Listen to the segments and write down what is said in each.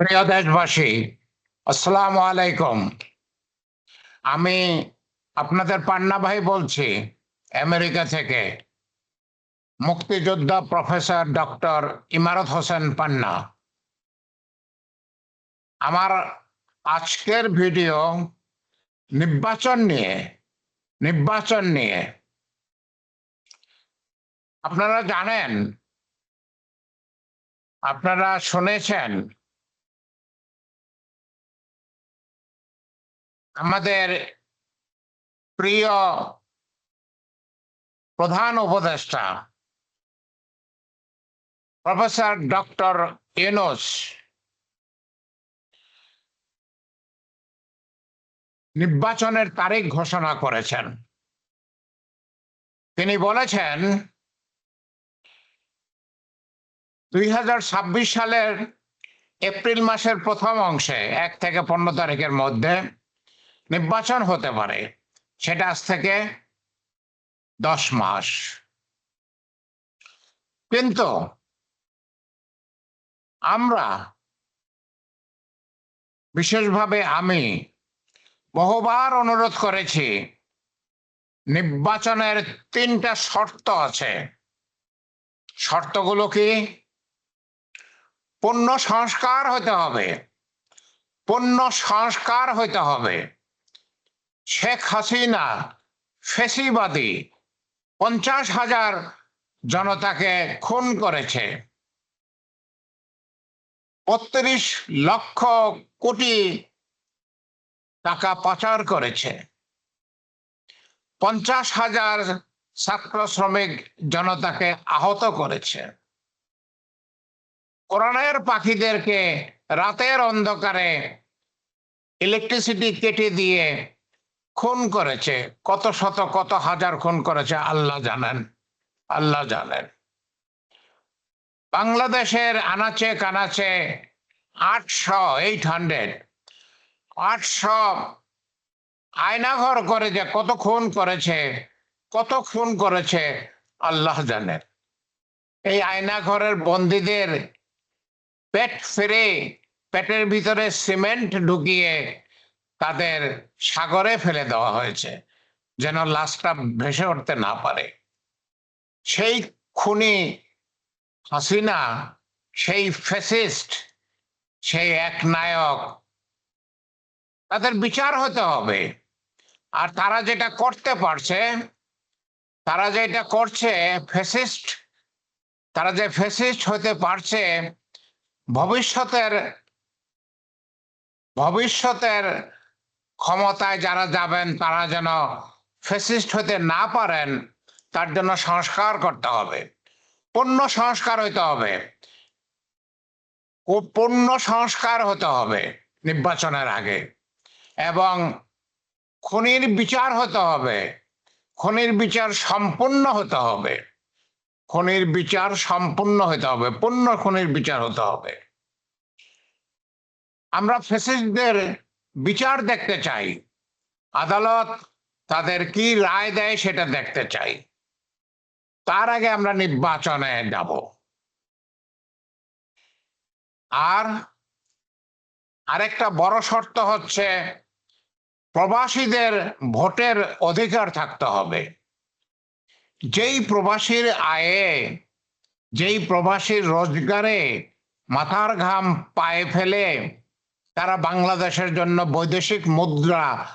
প্রিয় দেশবাসী, আসসালামু আলাইকুম। আমি আপনাদের পান্না ভাই বলছি, আমেরিকা থেকে। মুক্তিযোদ্ধা প্রফেসর ডক্টর ইমারত হোসেন পান্না। আমার আজকের ভিডিও নির্বাচন নিয়ে নির্বাচন নিয়ে। আপনারা জানেন, আপনারা শুনেছেন আমাদের প্রিয় প্রধান উপদেষ্টা, প্রফেসর ডক্টর ইউনুস, নির্বাচনের তারিখ ঘোষণা করেছেন। তিনি বলেছেন, দুই হাজার ছাব্বিশ সালের এপ্রিল মাসের প্রথম অংশে, এক থেকে পনেরো তারিখের মধ্যে নির্বাচন হতে পারে, সেটা আজ থেকে দশ মাস। কিন্তু আমরা বিশেষভাবে আমি বহুবার অনুরোধ করেছি, নির্বাচনের তিনটা শর্ত আছে। শর্তগুলো কি? পূর্ণ সংস্কার হতে হবে পূর্ণ সংস্কার হইতে হবে। শেখ হাসিনা ফেসিবাদী পঞ্চাশ হাজার জনতাকে খুন করেছে। বত্রিশ লক্ষ কোটি টাকা পাচার করেছে। পঞ্চাশ হাজার ছাত্র শ্রমিক জনতাকে আহত করেছে। কোরআনের পাখিদেরকে রাতের অন্ধকারে ইলেকট্রিসিটি কেটে দিয়ে খুন করেছে, কত শত, কত হাজার খুন করেছে, আল্লাহ জানেন আল্লাহ জানেন। বাংলাদেশের আনাচে কানাচে আটশো এইট হান্ড্রেড, আটশো আয়নাঘর করে যে কত খুন করেছে, কত খুন করেছে, আল্লাহ জানেন। এই আয়নাঘরের বন্দীদের পেট ফেরে, পেটের ভিতরে সিমেন্ট ঢুকিয়ে তাদের সাগরে ফেলে দেওয়া হয়েছে, যেন লাশটা ভেসে উঠতে না পারে। সেই খুনি হাসিনা, সেই ফেসিস্ট সেই এক নায়ক, তাদের বিচার হতে হবে। আর তারা যেটা করতে পারছে, তারা যেটা করছে ফেসিস্ট তারা যে ফেসিস্ট হতে পারছে ভবিষ্যতের ভবিষ্যতের ক্ষমতায় যারা যাবেন, তারা যেন ফেসিস্ট হতে না পারেন, তার জন্য সংস্কার করতে হবে। পণ্য সংস্কার হইতে হবে। পূর্ণ সংস্কার হতে হবে নির্বাচনের আগে। এবং খুনির বিচার হতে হবে। খুনির বিচার সম্পূর্ণ হতে হবে। খুনির বিচার সম্পূর্ণ হতে হবে। পূর্ণ খুনির বিচার হতে হবে। আমরা ফেসিস্টদের বিচার দেখতে চাই। আদালত তাদের কি রায় দেয় সেটা দেখতে চাই। তার আগে আমরা নির্বাচনে যাব। আর আরেকটা বড় শর্ত হচ্ছে প্রবাসীদের ভোটের অধিকার থাকতে হবে। যেই প্রবাসীর আয়ে, যেই প্রবাসীর রোজগারে মাথার ঘাম পায়ে ফেলে তারা বাংলাদেশের জন্য বৈদেশিক মুদ্রা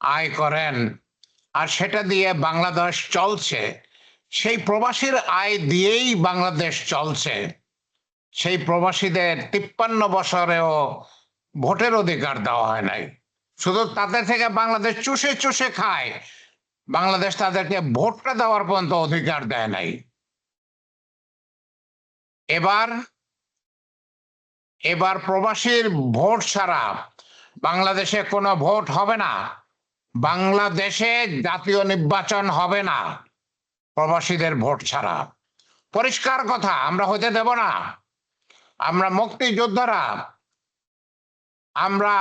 আয় করেন। আর সেটা দিয়ে বাংলাদেশ চলছে। সেই প্রবাসীর আয় দিয়েই বাংলাদেশ চলছে। সেই প্রবাসীদের তিপ্পান্ন বছরেও ভোটের অধিকার দেওয়া হয় নাই। শুধু তাদের থেকে বাংলাদেশ চুষে চুষে খায়। বাংলাদেশ তাদেরকে ভোটটা দেওয়ার পর্যন্ত অধিকার দেয় নাই। এবার এবার প্রবাসীর ভোট ছাড়া বাংলাদেশে কোনো ভোট হবে না। বাংলাদেশে জাতীয় নির্বাচন হবে না প্রবাসীদের ভোট ছাড়া। পরিষ্কার কথা, আমরা হতে দেব না। আমরা মুক্তিযোদ্ধারা। আমরা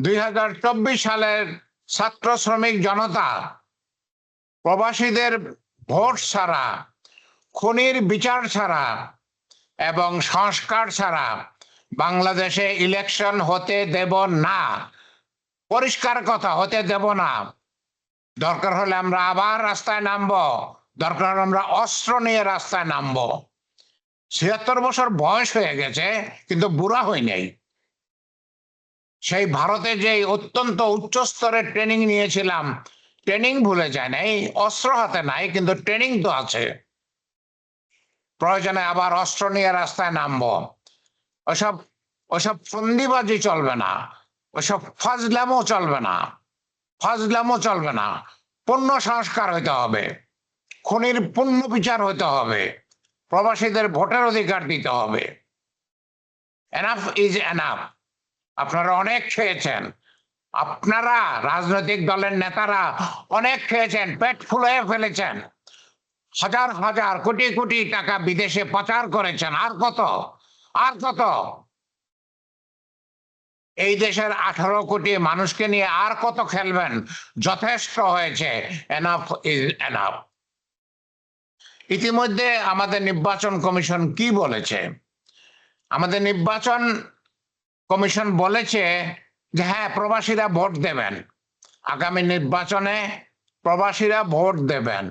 দুই হাজার চব্বিশ সালের ছাত্র শ্রমিক জনতা। প্রবাসীদের ভোট ছাড়া, খুনির বিচার ছাড়া এবং সংস্কার ছাড়া বাংলাদেশে ইলেকশন হতে দেব না। পরিষ্কার কথা, হতে দেব না। দরকার হলে আমরা আবার রাস্তায় নামবো। দরকার হলে আমরা অস্ত্র নিয়ে রাস্তায় নামবো। ছিয়াত্তর বছর বয়স হয়ে গেছে, কিন্তু বুড়া হই নাই। সেই ভারতে যে অত্যন্ত উচ্চ স্তরের ট্রেনিং নিয়েছিলাম ট্রেনিং ভুলে যায় নাই, অস্ত্র হাতে নাই, কিন্তু ট্রেনিং তো আছে। প্রয়োজনে আবার অস্ত্র নিয়ে রাস্তায় নামবো। ওসব ওসব ফন্দিবাজি চলবে না। ওসব ফাজলামও চলবে না। ফাজলামও চলবে না। পূর্ণ সংস্কার হইতে হবে। খনির পূর্ণ বিচার হইতে হবে। প্রবাসীদের ভোটের অধিকার দিতে হবে। এনাফ ইজ এনাফ আপনারা অনেক খেয়েছেন। আপনারা রাজনৈতিক দলের নেতারা অনেক খেয়েছেন, পেট ফুলে ফেলেছেন। হাজার হাজার, কোটি কোটি টাকা বিদেশে পাচার করেছেন। আর কত? আর কত এই দেশের আঠারো কোটি মানুষকে নিয়ে আর কত খেলবেন? যথেষ্ট হয়েছে। এনাফ ইজ এনাফ ইতিমধ্যে আমাদের নির্বাচন কমিশন কি বলেছে? আমাদের নির্বাচন কমিশন বলেছে যে হ্যাঁ প্রবাসীরা ভোট দেবেন। আগামী নির্বাচনে প্রবাসীরা ভোট দেবেন।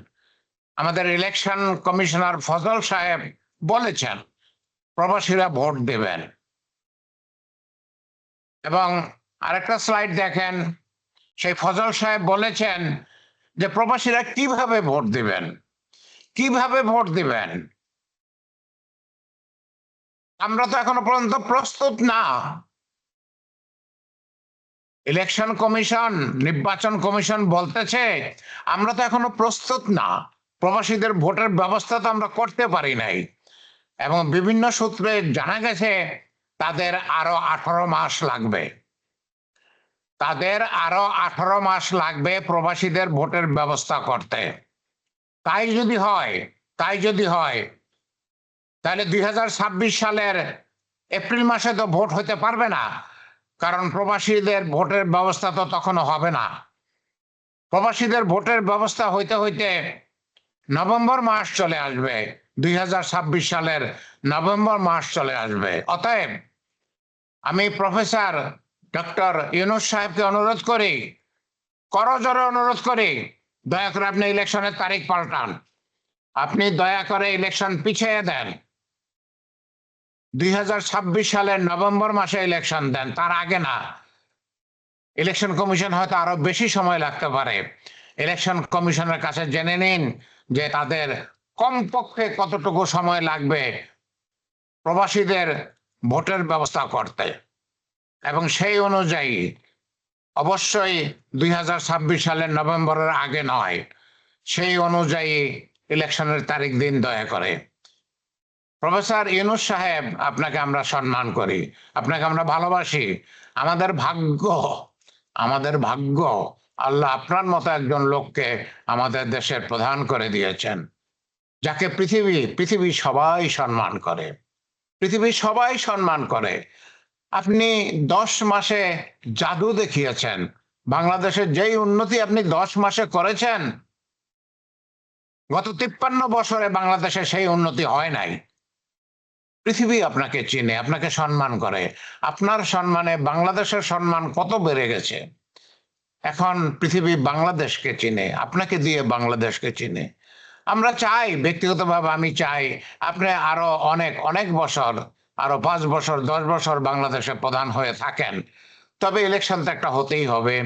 আমাদের ইলেকশন কমিশনার ফজল সাহেব বলেছেন। প্রবাসীরা ভোট দেবেন। এবং আরেকটা স্লাইড দেখেন, সেই ফজল সাহেব বলেছেন যে প্রবাসীরা কীভাবে ভোট দিবেন? কীভাবে ভোট দিবেন? আমরা তো এখনও পর্যন্ত প্রস্তুত না। ইলেকশন কমিশন, নির্বাচন কমিশন বলতেছে, আমরা তো এখনও প্রস্তুত না। প্রবাসীদের ভোটের ব্যবস্থা তো আমরা করতে পারি নাই। এবং বিভিন্ন সূত্রে জানা গেছে, তাদের আরও আঠারো মাস লাগবে। তাদের আরও আঠারো মাস লাগবে প্রবাসীদের ভোটের ব্যবস্থা করতে। তাই যদি হয়, তাই যদি হয়, তাহলে দুই হাজার ছাব্বিশ সালের এপ্রিল মাসে তো ভোট হতে পারবে না, কারণ প্রবাসীদের ভোটের ব্যবস্থা তো তখনও হবে না। প্রবাসীদের ভোটের ব্যবস্থা হইতে হইতে নভেম্বর মাস চলে আসবে। দুই হাজার ছাব্বিশ সালের নভেম্বর মাস চলে আসবে। অতএব আমি প্রফেসর ডক্টর ইউনুস সাহেবকে অনুরোধ করি করজোরে অনুরোধ করি, দয়া করে আপনি ইলেকশনের তারিখ পাল্টান। আপনি দয়া করে ইলেকশন পিছিয়ে দেন। দুই হাজার ছাব্বিশ সালের নভেম্বর মাসে ইলেকশন দেন, তার আগে না। ইলেকশন কমিশন হয়তো আরও বেশি সময় লাগতে পারে। ইলেকশন কমিশনের কাছে জেনে নিন যে তাদের কমপক্ষে কতটুকু সময় লাগবে প্রবাসীদের ভোটের ব্যবস্থা করতে? এবং সেই অনুযায়ী অবশ্যই দুই হাজার ছাব্বিশ সালের নভেম্বরের আগে নয়, সেই অনুযায়ী ইলেকশনের তারিখ দিন দয়া করে। প্রফেসর ইউনুস সাহেব, আপনাকে আমরা সম্মান করি, আপনাকে আমরা ভালোবাসি। আমাদের ভাগ্য আমাদের ভাগ্য আল্লাহ আপনার মতো একজন লোককে আমাদের দেশের প্রধান করে দিয়েছেন। যাকে পৃথিবী পৃথিবী সবাই সম্মান করে। পৃথিবী সবাই সম্মান করে। আপনি দশ মাসে জাদু দেখিয়েছেন। বাংলাদেশের যেই উন্নতি আপনি দশ মাসে করেছেন, গত তিপ্পান্ন বছরে বাংলাদেশে সেই উন্নতি হয় নাই। পৃথিবী আপনাকে চিনে, আপনাকে সম্মান করে। আপনার সম্মানে বাংলাদেশের সম্মান কত বেড়ে গেছে? এখন পৃথিবী বাংলাদেশকে চিনে, আপনাকে দিয়ে বাংলাদেশকে চিনে। আমরা চাই, ব্যক্তিগতভাবে আমি চাই, আপনি আরও অনেক অনেক বছর, আরও পাঁচ বছর, দশ বছর বাংলাদেশে প্রধান হয়ে থাকেন। তবে ইলেকশন তো একটা হতেই হবে,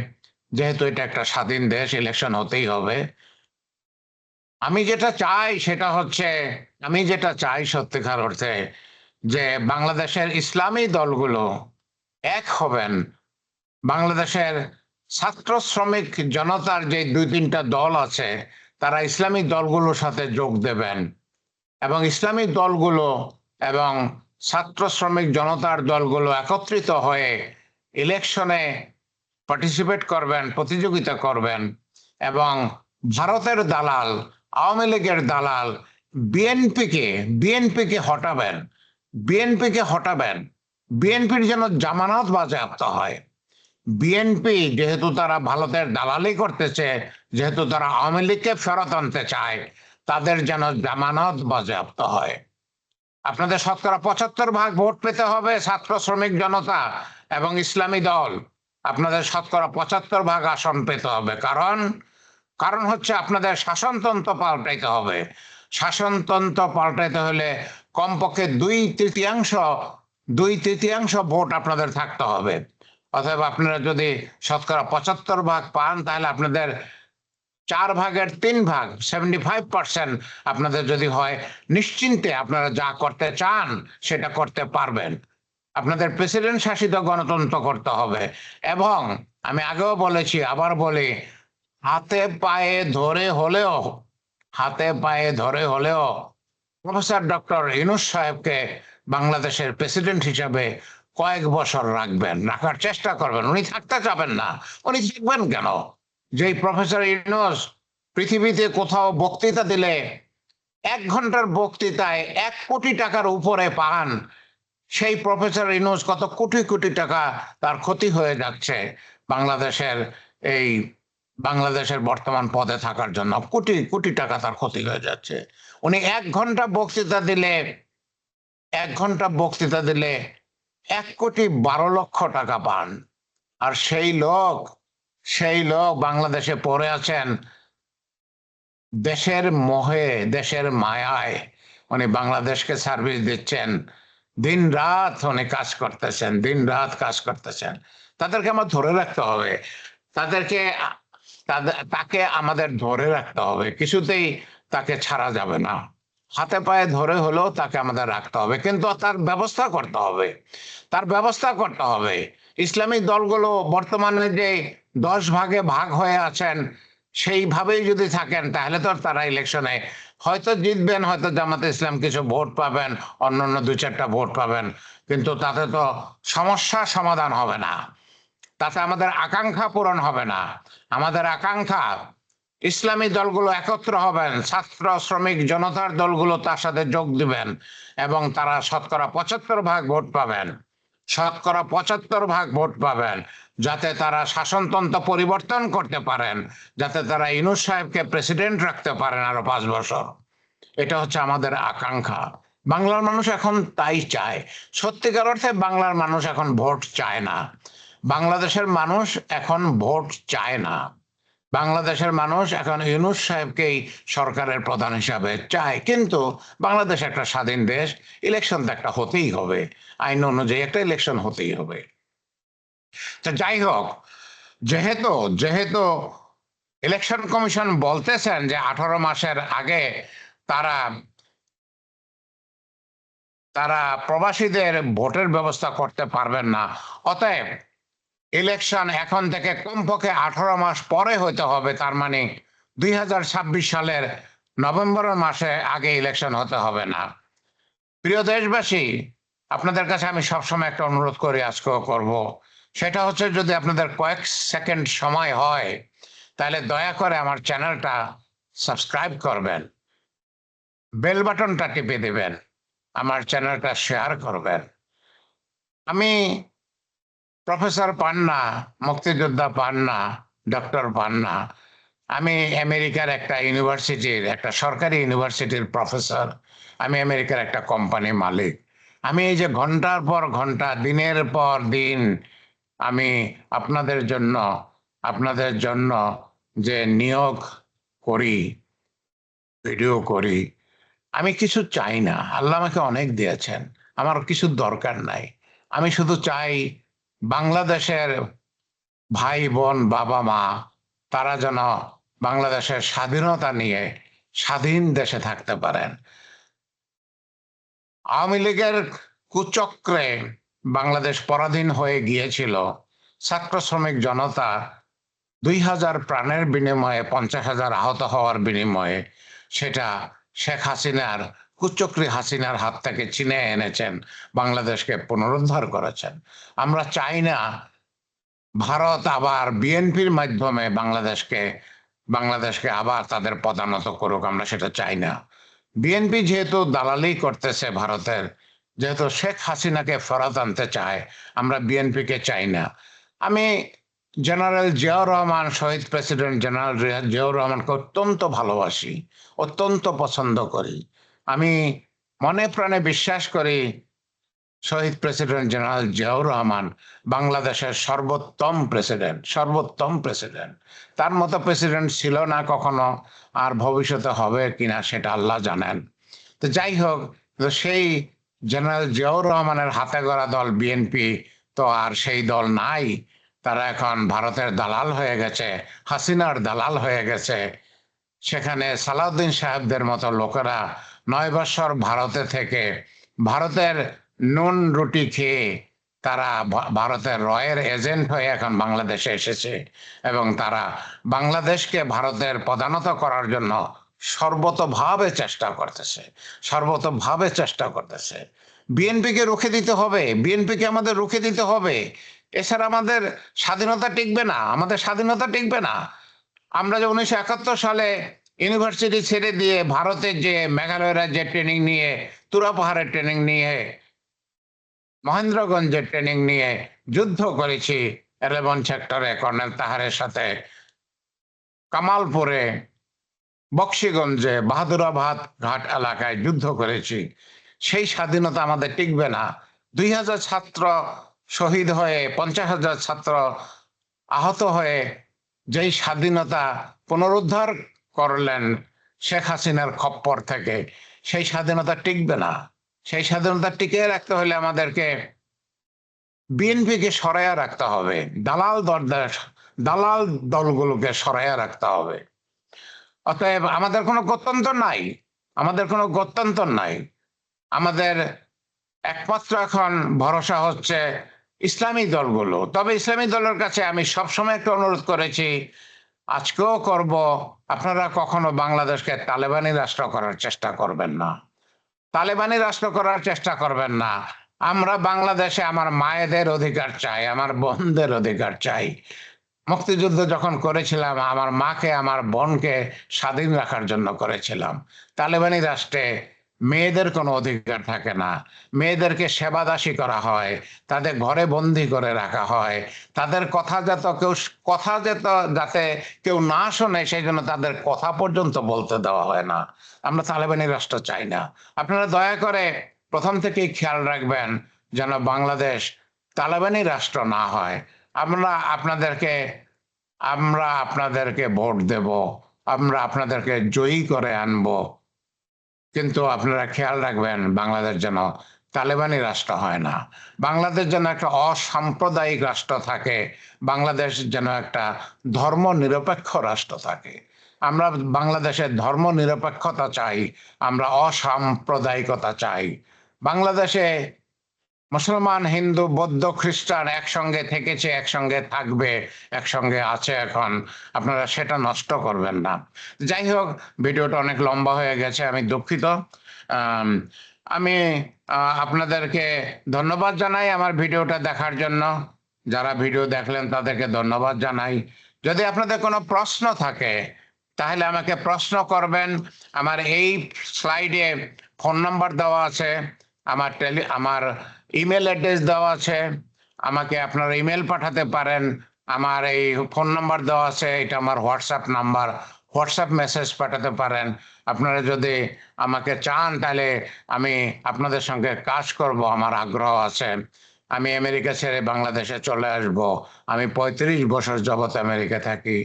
যেহেতু এটা একটা স্বাধীন দেশ ইলেকশন হতেই হবে। আমি যেটা চাই সেটা হচ্ছে, আমি যেটা চাই সত্যিকার অর্থে, যে বাংলাদেশের ইসলামী দলগুলো এক হবেন। বাংলাদেশের ছাত্র শ্রমিক জনতার যে দুই তিনটা দল আছে তারা ইসলামিক দলগুলোর সাথে যোগ দেবেন এবং ইসলামিক দলগুলো এবং ছাত্র শ্রমিক জনতার দলগুলো একত্রিত হয়ে ইলেকশনে পার্টিসিপেট করবেন, প্রতিযোগিতা করবেন এবং ভারতের দালাল, আওয়ামী লীগের দালাল বিএনপিকে বিএনপিকে হটাবেন বিএনপিকে হটাবেন, বিএনপির যেন জামানত বাজেয়াপ্ত হয়। বিএনপি যেহেতু তারা ভারতের দালালি করতেছে, যেহেতু তারা আওয়ামী লীগকে ফেরত আনতে চায়, তাদের যেন জামানত বাজেয়াপ্ত হয়। আপনাদের শতকরা পঁচাত্তর ভাগ ভোট পেতে হবে ছাত্র শ্রমিক জনতা এবং ইসলামী দল। আপনাদের শতকরা পঁচাত্তর ভাগ আসন পেতে হবে। কারণ কারণ হচ্ছে আপনাদের শাসনতন্ত্র পাল্টাইতে হবে। শাসনতন্ত্র পাল্টাইতে হলে কমপক্ষে দুই তৃতীয়াংশ দুই তৃতীয়াংশ ভোট আপনাদের থাকতে হবে। অতএব আপনারা যদি শতকরা পঁচাত্তর ভাগ পান, তাহলে আপনাদের চার ভাগের তিন ভাগ সেভেন্টি ফাইভ পার্সেন্ট আপনাদের যদি হয়, নিশ্চিন্তে আপনারা যা করতে চান, সেটা করতে পারবেন। আপনাদের প্রেসিডেন্ট শাসিত গণতন্ত্র করতে হবে। এবং আমি আগেও বলেছি, আবার বলি, হাতে পায়ে ধরে হলেও, হাতে পায়ে ধরে হলেও, প্রফেসর ডক্টর ইনুস সাহেবকে বাংলাদেশের প্রেসিডেন্ট হিসাবে কয়েক বছর রাখবেন, রাখার চেষ্টা করবেন। উনি থাকতে চাবেন না, উনি থাকবেন কেন? যেই প্রফেসর ইউনুস পৃথিবীতে কোথাও বক্তৃতা দিলে, এক ঘণ্টার বক্তৃতায় এক কোটি টাকার উপরে পান, সেই প্রফেসর ইউনুস কত কোটি কোটি টাকা তার ক্ষতি হয়ে যাচ্ছে বাংলাদেশের এই, বাংলাদেশের বর্তমান পদে থাকার জন্য। কোটি কোটি টাকা তার ক্ষতি হয়ে যাচ্ছে। উনি এক ঘণ্টা বক্তৃতা দিলে, এক ঘণ্টা বক্তৃতা দিলে এক কোটি বারো লক্ষ টাকা পান। আর সেই লোক সেই লোক বাংলাদেশে পড়ে আছেন। দেশের মোহে, দেশের মায়ায় উনি বাংলাদেশকে সার্ভিস দিচ্ছেন। দিন রাত উনি কাজ করতেছেন দিন রাত কাজ করতেছেন। তাদেরকে আমার ধরে রাখতে হবে। তাদেরকে তাকে আমাদের ধরে রাখতে হবে। কিছুতেই তাকে ছাড়া যাবে না। হাতে পায়ে ধরে হলেও তাকে আমাদের রাখতে হবে, কিন্তু তার ব্যবস্থা করতে হবে। তার ব্যবস্থা করতে হবে। ইসলামিক দলগুলো বর্তমানে যে দশ ভাগে ভাগ হয়ে আছেন, সেইভাবেই যদি থাকেন, তাহলে তো তারা ইলেকশনে হয়তো জিতবেন, হয়তো জামাতে ইসলাম কিছু ভোট পাবেন অন্য অন্য দু চারটা ভোট পাবেন, কিন্তু তাতে তো সমস্যা সমাধান হবে না। তাতে আমাদের আকাঙ্ক্ষা পূরণ হবে না। আমাদের আকাঙ্ক্ষা ইসলামী দলগুলো একত্র হবেন, ছাত্র, শ্রমিক, জনতার দলগুলো তার সাথে যোগ দিবেন এবং তারা শতকরা পঁচাত্তর ভাগ ভোট পাবেন। শতকরা পঁচাত্তর ভাগ ভোট পাবেন যাতে তারা শাসনতন্ত্র পরিবর্তন করতে পারেন, যাতে তারা ইনুস সাহেবকে প্রেসিডেন্ট রাখতে পারেন আরও পাঁচ বছর। এটা হচ্ছে আমাদের আকাঙ্ক্ষা। বাংলার মানুষ এখন তাই চায়। সত্যিকার অর্থে বাংলার মানুষ এখন ভোট চায় না। বাংলাদেশের মানুষ এখন ভোট চায় না। বাংলাদেশের মানুষ এখন ইউনুস সাহেবকেই সরকারের প্রধান হিসাবে চায়। কিন্তু বাংলাদেশ একটা স্বাধীন দেশ ইলেকশন তো একটা হতেই হবে। আইন অনুযায়ী একটা ইলেকশন হতেই হবে। তো যাই হোক, যেহেতু যেহেতু ইলেকশন কমিশন বলতেছেন যে আঠারো মাসের আগে তারা তারা প্রবাসীদের ভোটের ব্যবস্থা করতে পারবেন না, অতএব ইলেকশন এখন থেকে কমপক্ষে আঠারো মাস পরে হইতে হবে, তার মানে দুই হাজার ছাব্বিশ সালের নভেম্বর মাসে আগে ইলেকশন হতে হবে না। প্রিয় দেশবাসী, আপনাদের কাছে আমি সবসময় একটা অনুরোধ করি, আজকেও করব। সেটা হচ্ছে যদি আপনাদের কয়েক সেকেন্ড সময় হয়, তাহলে দয়া করে আমার চ্যানেলটা সাবস্ক্রাইব করবেন, বেল বাটনটা টিপে দেবেন, আমার চ্যানেলটা শেয়ার করবেন। আমি প্রফেসর পান্না মুক্তিযোদ্ধা পান্না ডক্টর পান্না আমি আমেরিকার একটা ইউনিভার্সিটির, একটা সরকারি ইউনিভার্সিটির প্রফেসর আমি আমেরিকার একটা কোম্পানি মালিক। আমি এই যে ঘণ্টার পর ঘণ্টা, দিনের পর দিন, আমি আপনাদের জন্য আপনাদের জন্য যে নিয়োগ করি ভিডিও করি, আমি কিছু চাই না। আল্লাহ আমাকে অনেক দিয়েছেন। আমার কিছু দরকার নাই। আমি শুধু চাই বাংলাদেশের ভাই, বোন, বাবা, মা, তারা যেন বাংলাদেশের স্বাধীনতা নিয়ে স্বাধীন দেশে থাকতে পারেন। আওয়ামী লীগের কুচক্রে বাংলাদেশ পরাধীন হয়ে গিয়েছিল। ছাত্র শ্রমিক জনতা দুই হাজার প্রাণের বিনিময়ে, পঞ্চাশ হাজার আহত হওয়ার বিনিময়ে সেটা শেখ হাসিনার কুচক্রী হাসিনার হাত থেকে চিনে এনেছেন, বাংলাদেশকে পুনরুদ্ধার করেছেন। আমরা চাই না ভারত আবার বিএনপির মাধ্যমে বাংলাদেশকে বাংলাদেশকে আবার তাদের পদানত করুক, আমরা সেটা চাই না। বিএনপি যেহেতু দালালি করতেছে ভারতের, যেহেতু শেখ হাসিনাকে ফেরত আনতে চায়, আমরা বিএনপিকে চাই না। আমি জেনারেল জিয়াউর রহমান, শহীদ প্রেসিডেন্ট জেনারেল জিয়াউর রহমানকে অত্যন্ত ভালোবাসি, অত্যন্ত পছন্দ করি। আমি মনে প্রাণে বিশ্বাস করি শহীদ প্রেসিডেন্ট জেনারেল জিয়াউর রহমান বাংলাদেশের সর্বোত্তম প্রেসিডেন্ট সর্বোত্তম প্রেসিডেন্ট। তার মতো প্রেসিডেন্ট ছিল না কখনো আর ভবিষ্যতে হবে কিনা সেটা আল্লাহ জানেন। তো যাই হোক সেই জেনারেল জিয়াউর রহমানের হাতে গড়া দল বিএনপি তো আর সেই দল নাই। তারা এখন ভারতের দালাল হয়ে গেছে, হাসিনার দালাল হয়ে গেছে। সেখানে সালাউদ্দিন সাহেবদের মতো লোকেরা নয় বছর ভারতে থেকে ভারতের নুন রুটি খেয়ে তারা ভারতের রয়ের এজেন্ট হয়ে এখন বাংলাদেশে এসেছে এবং তারা বাংলাদেশকে ভারতের প্রধানত করার জন্য সর্বতভাবে চেষ্টা করতেছে, সর্বতভাবে চেষ্টা করতেছে। বিএনপিকে রুখে দিতে হবে, বিএনপিকে আমাদের রুখে দিতে হবে। এছাড়া আমাদের স্বাধীনতা টিকবে না, আমাদের স্বাধীনতা টিকবে না। আমরা যে উনিশশো একাত্তর সালে ইউনিভার্সিটি ছেড়ে দিয়ে ভারতের যে মেঘালয় রাজ্যের ট্রেনিং নিয়ে তুরা পাহাড়ের ট্রেনিং নিয়ে, মহেন্দ্রগঞ্জের ট্রেনিং নিয়ে যুদ্ধ করেছি এলেভেন সেক্টরে কর্নেল তাহারের সাথে। কামালপুরে, বক্সিগঞ্জে, বাহাদুরাবাদ ঘাট এলাকায় যুদ্ধ করেছি। সেই স্বাধীনতা আমাদের টিকবে না। দুই হাজার ছাত্র শহীদ হয়ে, পঞ্চাশ হাজার ছাত্র আহত হয়ে, যেই স্বাধীনতা পুনরুদ্ধার করলেন শেখ হাসিনার খপ্পর থেকে। সেই স্বাধীনতা টিকবে না। সেই স্বাধীনতা টিকিয়ে রাখতে হলে আমাদেরকে বিএনপিকে সরাইয়া রাখতে হবে। দালাল দরদার দালাল দলগুলোকে সরাইয়া রাখতে হবে। অতএব আমাদের কোনো গত্যন্তর নাই। আমাদের কোনো গত্যন্তর নাই। আমাদের একমাত্র এখন ভরসা হচ্ছে ইসলামী দলগুলো। তবে ইসলামী দলের কাছে আমি সবসময় একটা অনুরোধ করেছি, আজকেও করব আপনারা কখনো বাংলাদেশকে তালেবানি রাষ্ট্র করার চেষ্টা করবেন না। তালেবানি রাষ্ট্র করার চেষ্টা করবেন না। আমরা বাংলাদেশে আমার মায়েদের অধিকার চাই, আমার বোনদের অধিকার চাই। মুক্তিযুদ্ধ যখন করেছিলাম, আমার মাকে, আমার বোনকে স্বাধীন রাখার জন্য করেছিলাম। তালেবানি রাষ্ট্রে মেয়েদের কোনো অধিকার থাকে না। মেয়েদেরকে সেবাদাসী করা হয়, তাদের ঘরে বন্দি করে রাখা হয়। তাদের কথা যাতে কেউ, কথা যেত, যাতে কেউ না শোনে, সেই জন্য তাদের কথা পর্যন্ত বলতে দেওয়া হয় না। আমরা তালেবানি রাষ্ট্র চাই না। আপনারা দয়া করে প্রথম থেকেই খেয়াল রাখবেন যেন বাংলাদেশ তালেবানি রাষ্ট্র না হয়। আমরা আপনাদেরকে আমরা আপনাদেরকে ভোট দেব, আমরা আপনাদেরকে জয়ী করে আনব। কিন্তু আপনারা খেয়াল রাখবেন, বাংলাদেশ যেন তালেবানি রাষ্ট্র হয় না। বাংলাদেশ যেন একটা অসাম্প্রদায়িক রাষ্ট্র থাকে, বাংলাদেশ যেন একটা ধর্ম নিরপেক্ষ রাষ্ট্র থাকে। আমরা বাংলাদেশের ধর্ম নিরপেক্ষতা চাই, আমরা অসাম্প্রদায়িকতা চাই। বাংলাদেশে মুসলমান, হিন্দু, বৌদ্ধ, খ্রিস্টান একসঙ্গে থেকেছে, একসঙ্গে থাকবে, একসঙ্গে আছে এখন। আপনারা সেটা নষ্ট করবেন না। যাই হোক, ভিডিওটা অনেক লম্বা হয়ে গেছে, আমি দুঃখিত। আমি আপনাদেরকে ধন্যবাদ জানাই আমার ভিডিওটা দেখার জন্য। যারা ভিডিও দেখলেন, তাদেরকে ধন্যবাদ জানাই। যদি আপনাদের কোনো প্রশ্ন থাকে, তাহলে আমাকে প্রশ্ন করবেন। আমার এই স্লাইডে ফোন নাম্বার দেওয়া আছে। আমার টেলি, আমার ইমেল অ্যাড্রেস দেওয়া আছে। আমাকে আপনারা ইমেল পাঠাতে পারেন। আমার এই ফোন নাম্বার দেওয়া আছে, এটা আমার হোয়াটসঅ্যাপ নাম্বার হোয়াটসঅ্যাপ মেসেজ পাঠাতে পারেন। আপনারা যদি আমাকে চান, তাহলে আমি আপনাদের সঙ্গে কাজ করব, আমার আগ্রহ আছে। আমি আমেরিকা ছেড়ে বাংলাদেশে চলে আসব। আমি পঁয়ত্রিশ বছর জগৎ আমেরিকা থাকি।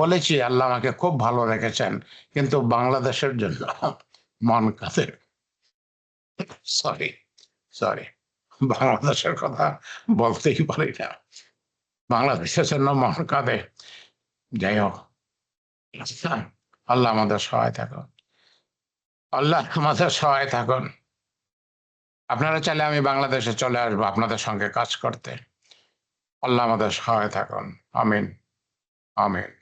বলেছি, আল্লাহ আমাকে খুব ভালো রেখেছেন, কিন্তু বাংলাদেশের জন্য মন কাঁদে। সরি সরি বাংলাদেশের কথা বলতেই পারি না। বাংলাদেশের জন্য মন কাঁদে যাই হোক আল্লাহ আমাদের সহায় থাকুন। আল্লাহ আমাদের সহায় থাকুন। আপনারা চাইলে আমি বাংলাদেশে চলে আসব আপনাদের সঙ্গে কাজ করতে। আল্লাহ আমাদের সহায় থাকুন। আমিন। আমিন।